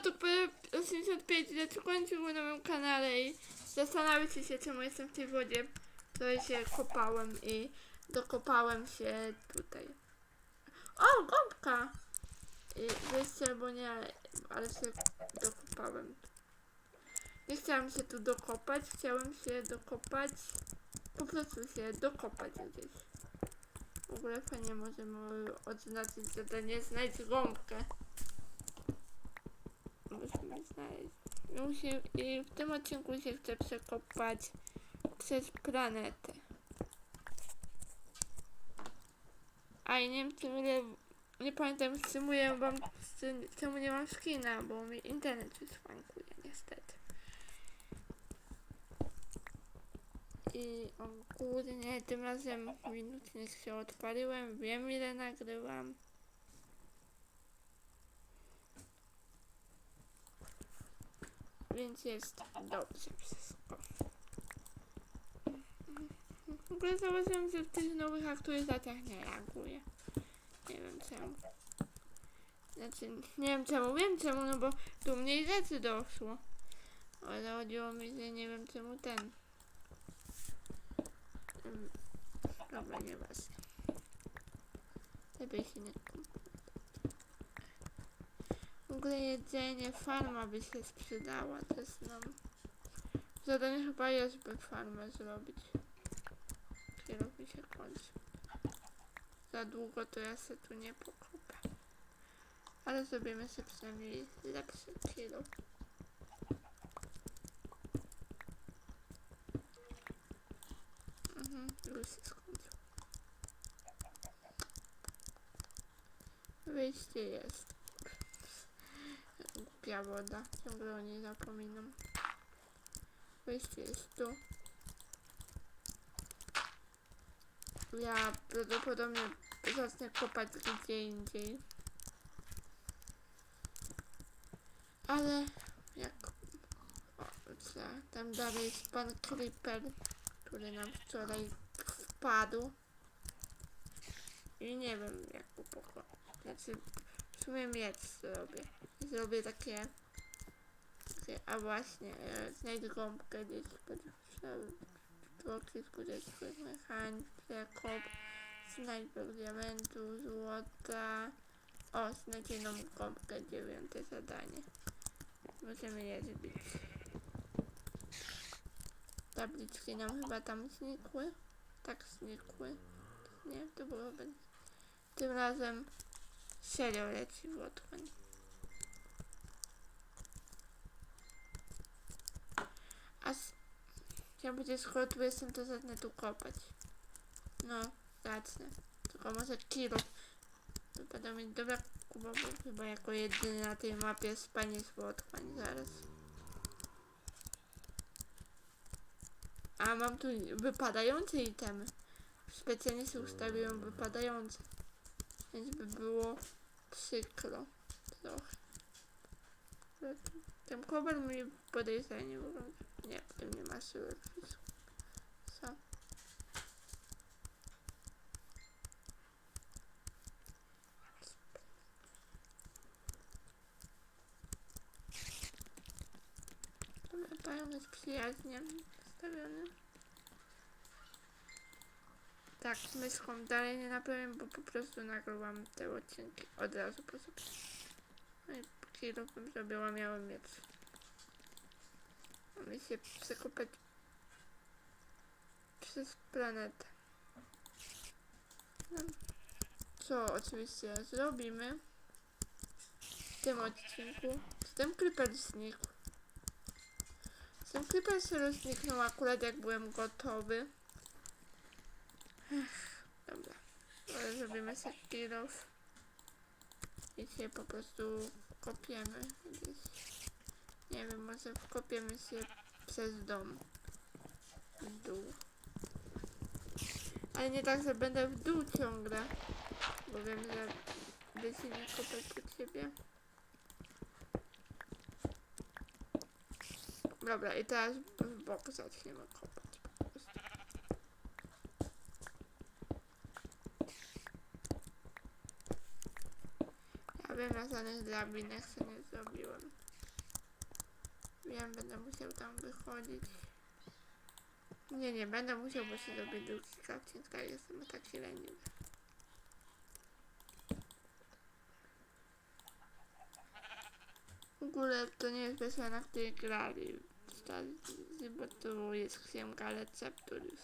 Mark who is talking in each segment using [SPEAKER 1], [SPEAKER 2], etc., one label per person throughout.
[SPEAKER 1] osób 85 lat kończyło na moim kanale i zastanawiacie się czemu jestem w tej wodzie. To się kopałem i dokopałem się tutaj. O, gąbka! I wyjście albo nie, ale się dokopałem. Nie chciałem się tu dokopać, chciałem się dokopać, po prostu się dokopać gdzieś. W ogóle fajnie możemy odznaczyć zadanie znajdź gąbkę. Musi, I w tym odcinku się chcę przekopać przez planetę. A i nie wiem, czy nie pamiętam, streamuję wam, czy- czemu nie mam skina, bo mi internet wyszwankuje niestety. I ogólnie tym razem minutnik się odpaliłem, wiem ile nagrywam. Więc jest dobrze wszystko. W ogóle zauważyłem, że w tych nowych aktualizacjach nie reaguje. Nie wiem czemu. Znaczy, nie wiem czemu, wiem czemu, no bo tu mniej rzeczy doszło. Ale chodziło mi, że nie wiem czemu ten. Mm, Dobra, nieważne. Lepiej się nie ogóle jedzenie, farma by się sprzedała, to jest nam... Zadanie chyba jest, by farmę zrobić. Kierów mi się kończy. Za długo to ja się tu nie pokopę. Ale zrobimy sobie przynajmniej lepszy kilo. Mhm, już się skończył. Wyjście jest. Głupia woda, ciągle o niej zapominam. Wyjście jest tu. Ja prawdopodobnie zacznę kopać gdzie indziej. Ale jak... O, co? Tam dalej jest pan Creeper, który nam wczoraj wpadł. I nie wiem jak go pokonać. Znaczy, sumie miecz zrobię. Zrobię takie... takie a właśnie, e, znajdę gąbkę gdzieś pod pokrytku dzieckowych mechanik, przekop, snajper diamentu, złota. O, znajdź jedną gąbkę, dziewiąte zadanie. Możemy je zbić. Tabliczki nam chyba tam znikły. Tak znikły. Nie, to byłoby... Tym razem serio leci w otchłań. A s- ja będzie skoro tu jestem, to zacznę tu kopać. No, zacznę. Tylko może kilo. Wypada mi dobra kuba, bo chyba jako jedyny na tej mapie spanie z otchłań zaraz. A mam tu wypadające itemy. Specjalnie sobie ustawiłem wypadające. Więc by było przykro trochę. Ten kobel mi podejrzanie wygląda. Nie, w tym nie ma siły. Co? Dobra, pająk jest przyjaźnie nastawiony. Tak, myszką dalej nie naprawiam, bo po prostu nagrywam te odcinki od razu po sobie. No i kilo bym zrobiła, miałem mieć. Mamy się przekopać przez planetę. No, co oczywiście zrobimy w tym odcinku. Z tym creeper znikł. Z tym creeper się zniknął akurat jak byłem gotowy. Dobra. Ale zrobimy sobie kilów. I się po prostu kopiemy gdzieś. Nie wiem, może wkopiemy się przez dom. W dół. Ale nie tak, że będę w dół ciągle. Bo wiem, że by się nie kopać pod siebie. Dobra, i teraz w bok zaczniemy kopać. Wiem, ja żadnych drabinek sobie nie zrobiłem. Wiem, będę musiał tam wychodzić. Nie, nie będę musiał, bo się zrobię drugi ale jestem taki leniwy. W ogóle to nie jest wersja, na której grali bo to jest księga receptur już.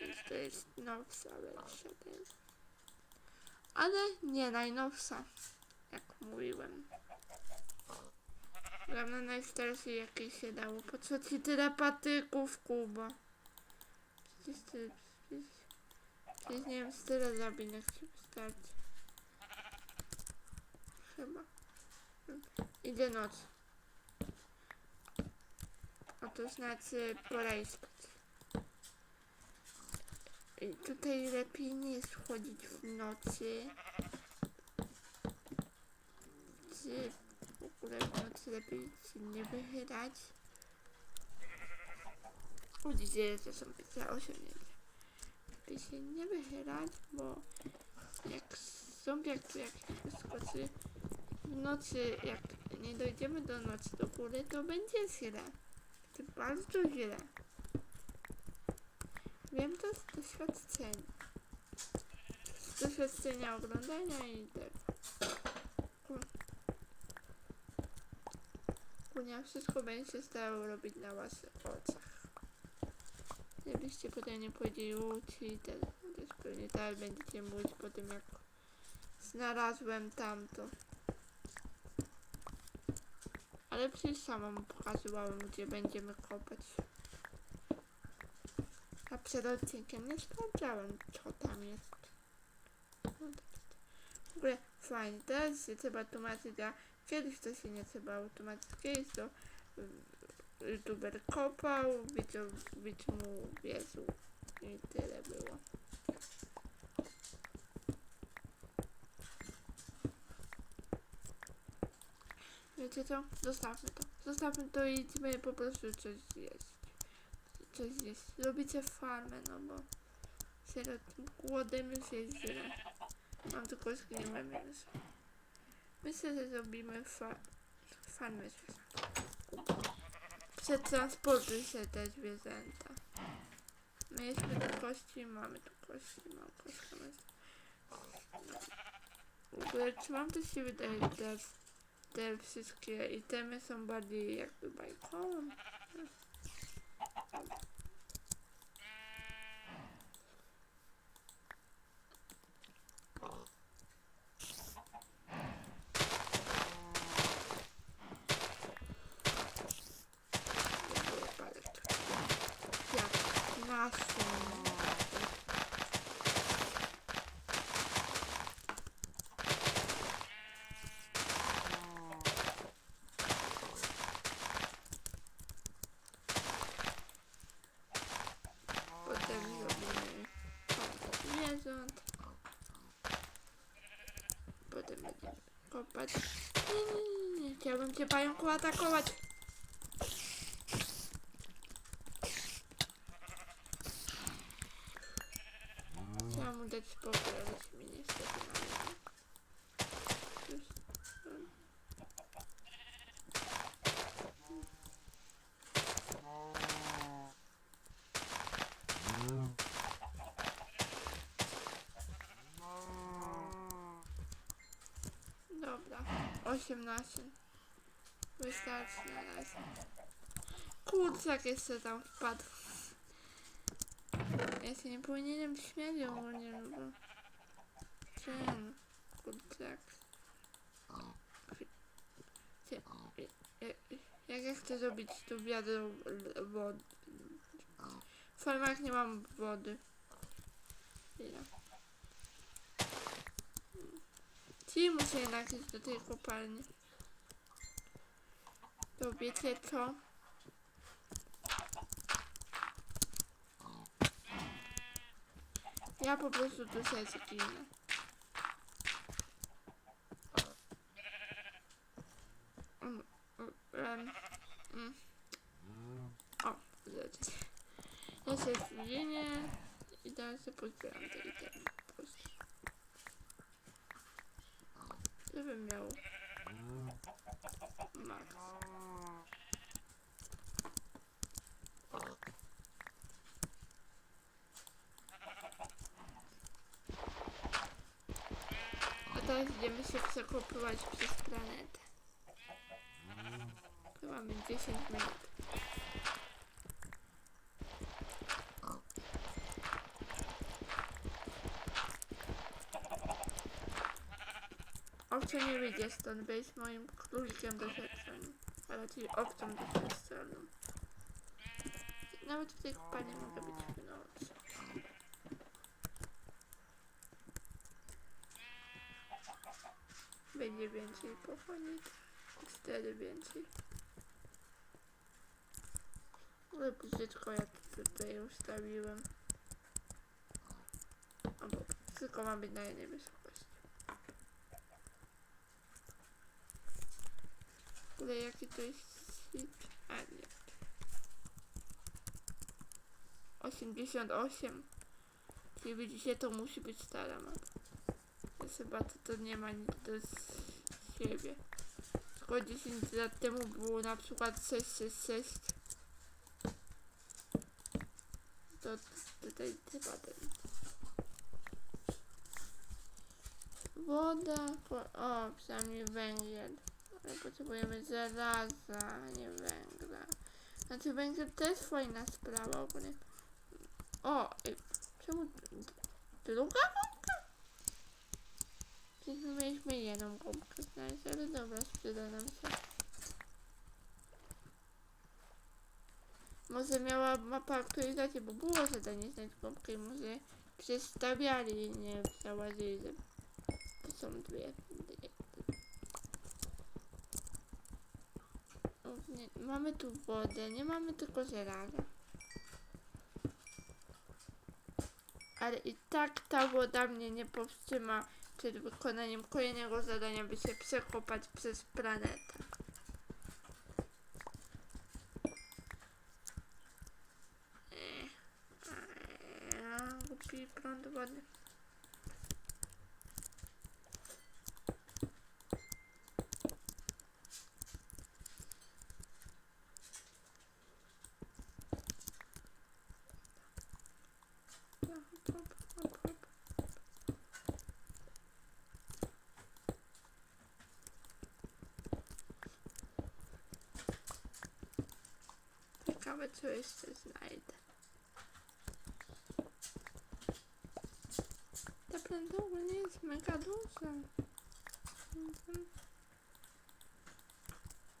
[SPEAKER 1] Więc to jest nowsza wersja też. Ale nie najnowsza, jak mówiłem. Gram na najstarszej jakiej się dało. Po ci tyle patyków, Kuba? Przecież ty... Przecież, przecież nie wiem, z tyle zabinek ci wystarczy. Chyba. Idzie noc. A to znaczy pora iść. I tutaj lepiej nie jest chodzić w nocy. Czy w ogóle w nocy lepiej się nie wychylać. Widzicie, że są za osiągnięcia. Lepiej się nie wychylać, bo jak zombiak tu jak wyskoczy w nocy, jak nie dojdziemy do nocy do góry, to będzie źle. To bardzo źle. Wiem to z doświadczenia. Z doświadczenia oglądania i tego. Kunia wszystko będzie się starało robić na waszych oczach. Gdybyście potem nie powiedzieli uci, też, też pewnie tak będziecie mówić po tym jak znalazłem tamto. Ale przecież sama mu pokazywałem, gdzie będziemy kopać. A przed odcinkiem nie sprawdzałem, co tam jest. No. W ogóle fajnie, teraz się trzeba tłumaczyć, kiedyś to się nie trzeba tłumaczyć. To y, youtuber kopał, widz mu wierzył i tyle było. Wiecie co? Zostawmy to. Zostawmy to i idźmy po prostu coś zjeść. Coś zjeść. Farmę, no bo serio tym głodem już jest źle. Mam tylko zgniłe mięso. Myślę, że zrobimy fa farmę. Przetransportuj się te zwierzęta. Mieliśmy tu kości, mamy tu kości, mam kości. W ogóle, czy wam też się wydaje, że te wszystkie itemy są bardziej jakby bajkowe? Nie. Chciałbym cię pająku atakować. Chciałam mu dać spokój, ale mi niestety 18. Wystarczy na razie. Kurczak jeszcze tam wpadł. Ja się nie powinienem śmiać ogólnie, no bo... Ten kurczak. Jak, ja chcę zrobić tu wiadro wody? W farmach nie mam wody. Chwila. Czyli muszę jednak iść do tej kopalni. To wiecie co? Ja po prostu tu się zginę. Mm, mm, mm. O, wiecie. Ja się zginę i teraz się pozbieram te itemy Ile bym miał? Max. A teraz idziemy się przekopywać przez planetę. Chyba mamy 10 minut. Owca nie wyjdzie stąd, bo jest moim królikiem doświadczonym. A raczej owcą doświadczoną. Nawet w tej kopalni mogę być w nocy. Będzie więcej pochłonić. Cztery więcej. Ale brzydko ja to tutaj ustawiłem. Albo tylko ma być na Ale jaki to jest sit? A nie. 88. Czyli widzicie, to musi być stara mapa. Jest chyba to, to nie ma nic do siebie. Tylko 10 lat temu było na przykład 666. To tutaj chyba ten. Woda, o, przynajmniej węgiel. Ale potrzebujemy żelaza, nie węgla. Znaczy węgiel jest fajna sprawa ogólnie. O, ej, czemu druga gąbka? My mieliśmy jedną gąbkę znaleźć, ale dobra, sprzyda nam się. Może miała mapa aktualizację, bo było zadanie znaleźć gąbkę i może przestawiali nie zauważyli, że to są dwie. dwie. O, nie, mamy tu wodę, nie mamy tylko żelaza. Ale i tak ta woda mnie nie powstrzyma przed wykonaniem kolejnego zadania, by się przekopać przez planetę. Głupi prąd wody. Ciekawe, co jeszcze znajdę. Ta planeta ogólnie jest mega duża. Mhm.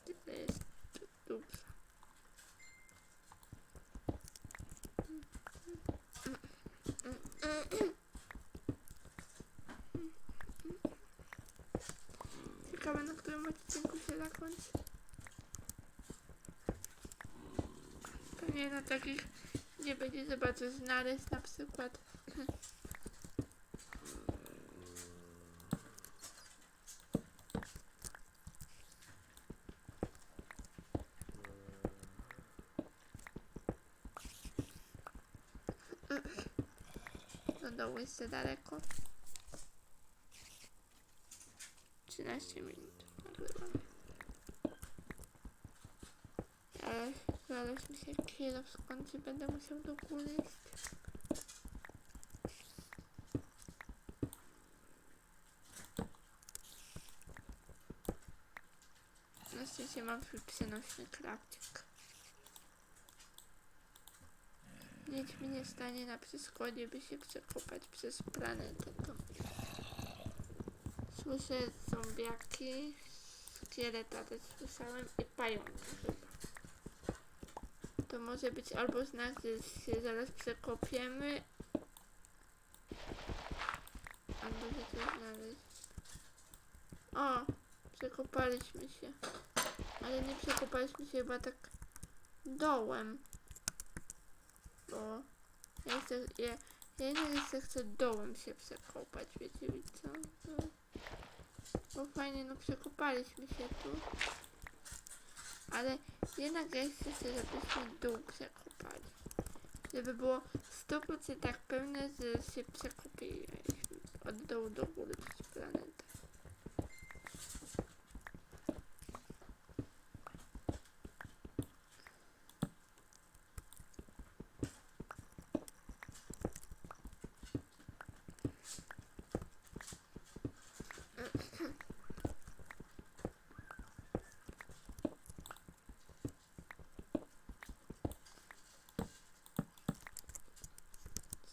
[SPEAKER 1] Tyle jest du- duża. Ciekawe, na którym odcinku się zakończy. Na takich, gdzie będzie zobaczyć znaleźć na przykład. Do dołu jeszcze daleko. 13 minut. Ale zaraz mi się kilo skończy, będę musiał do góry iść. Na szczęście mam przenośny krawczyk. Nic mi nie stanie na przeszkodzie, by się przekopać przez planetę. Słyszę zombiaki, szkieleta też słyszałem i pająka chyba. To może być albo znak, że się zaraz przekopiemy, albo że coś znaleźć. O, przekopaliśmy się. Ale nie przekopaliśmy się chyba tak dołem. Bo ja chcę, ja, ja nie chcę, dołem się przekopać, wiecie, co? Bo fajnie, no przekopaliśmy się tu. Ale jednak ja chcę, sobie, żebyśmy dół przekopali. Żeby było 100% tak pewne, że się przekopiliśmy od dołu do góry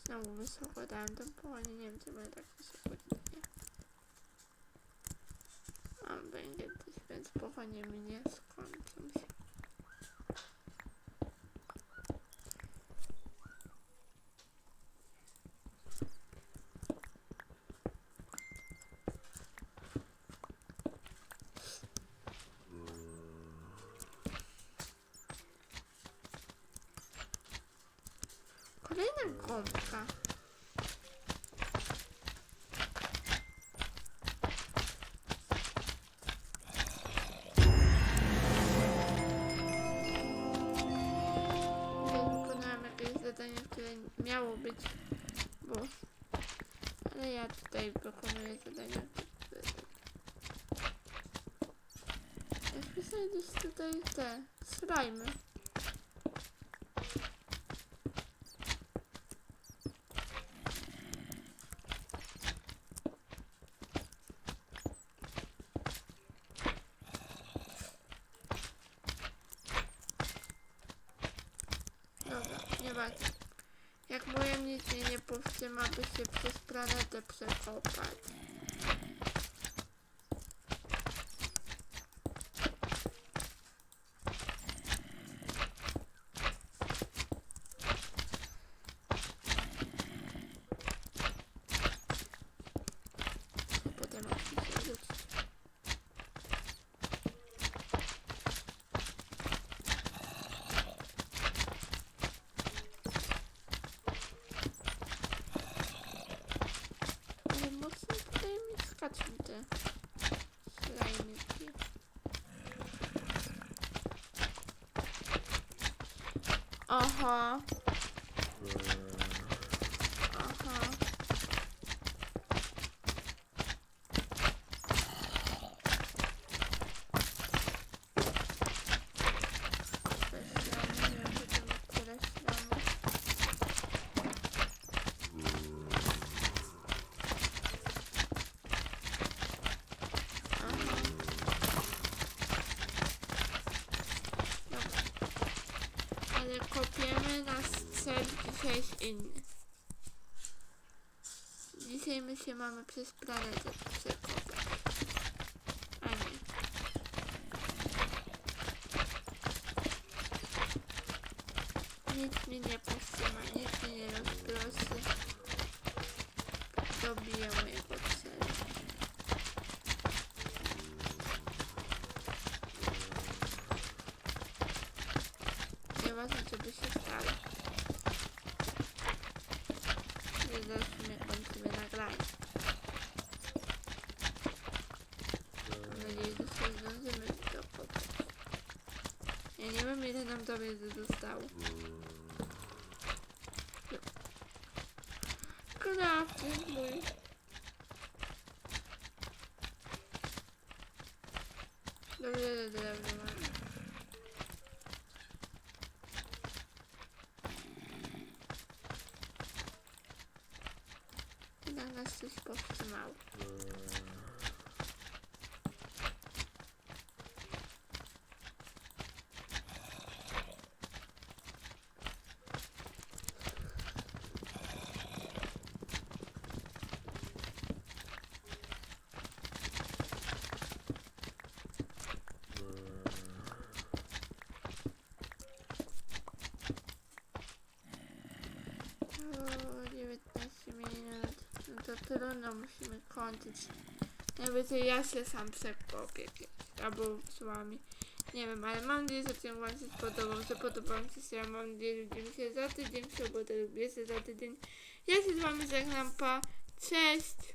[SPEAKER 1] planetę. Czemu wysoko dałem tą pochonię? Nie wiem, czemu ja tak wysoko daję. Mam będzie też, więc pochonie mi nie skończą się. Bo... Ale ja tutaj wykonuję zadania, które... Ja wpisuję gdzieś tutaj te slajmy. Dobra, nieważne. Jak moje mnie nie powstrzyma, by się przez planetę przekopać. 啊哈。Cel dzisiaj jest inny. Dzisiaj my się mamy przez planetę przekopać. A nie. Nic mnie nie powstrzyma, nic mnie nie rozproszy. Dobiję mojego celu. Nieważne co by się stało. Nie zaczniemy kończymy nagranie. Mam nadzieję, że się zdążymy dokopać. Ja nie wiem ile nam to wiedzy zostało. Crafting mój. Dobrze, dobrze, dobrze mam. Jednak nas coś powstrzymało. O, 19 minut. No to musimy kończyć. Najwyżej ja się sam kiedyś, albo z wami. Nie wiem, ale mam nadzieję, że film wam się spodobał, że podobał mi się serial. Mam nadzieję, że widzimy się za tydzień, w sobotę lub jeszcze za tydzień. Ja się z wami żegnam, pa. Cześć!